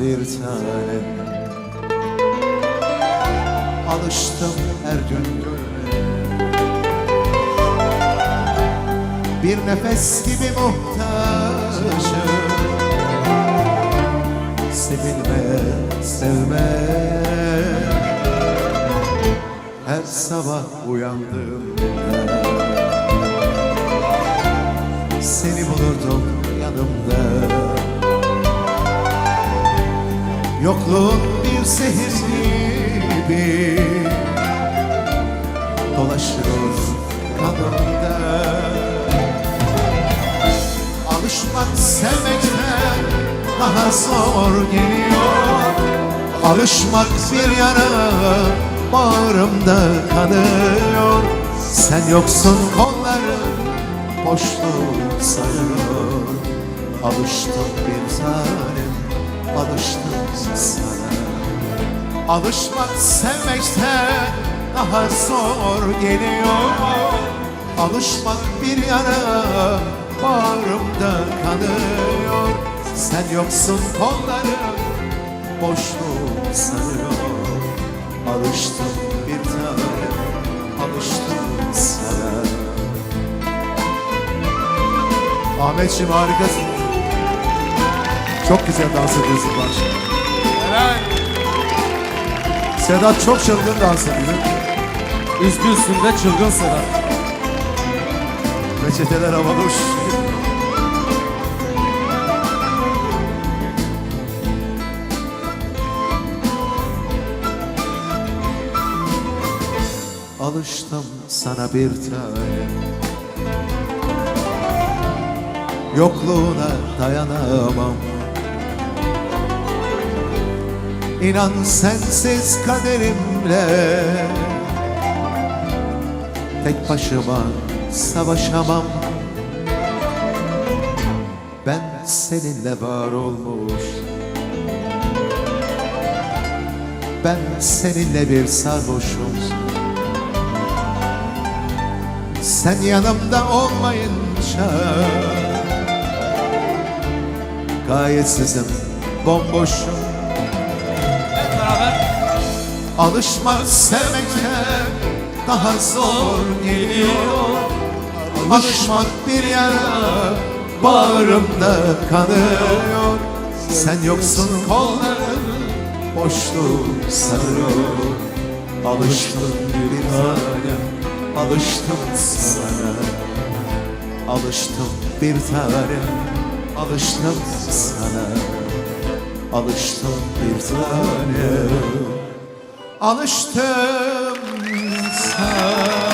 bir tanem Alıştım her gün görmeye Bir nefes gibi muhtaçım. Sevilmeye, sevmeye Her sabah uyandığımda Seni bulurdum yanımda Yokluğun bir sehir gibi. Dolaşıyor kanımda Alışmak sevmekten daha zor geliyor. Alışmak bir yana bağrımda kanıyor Sen yoksun kollarım boşluğu sarıyor. Alıştım bir tanem alıştım sana. Alışmak sevmekten daha zor geliyor. Alışmak bir yana bağrımda kanıyor Sen yoksun kollarım boşluğu sarıyor. Alıştım bir tanem alıştım sana. Ahmetciğim harikasın. Çok güzel dans ediyorsun bak. Sedat çok çılgın dans ediyor. Üstü üstünde çılgın Sedat. Reçeteler havada uçuşuyor. Alıştım sana bir tane Yokluğuna dayanamam İnan sensiz kaderimle. Tek başıma savaşamam. Ben seninle var olmuş. Ben seninle bir sarhoşum. Sen yanımda olmayınca Gayetsizim, bomboşum. Alışmak sevmekten daha zor geliyor. Alışmak bir yara bağrımda kanıyor. Sen yoksun kolların boşluğu sarıyor. Alıştım bir tanem alıştım sana. Alıştım bir tanem alıştım sana. Alıştım bir tanem Alıştım sana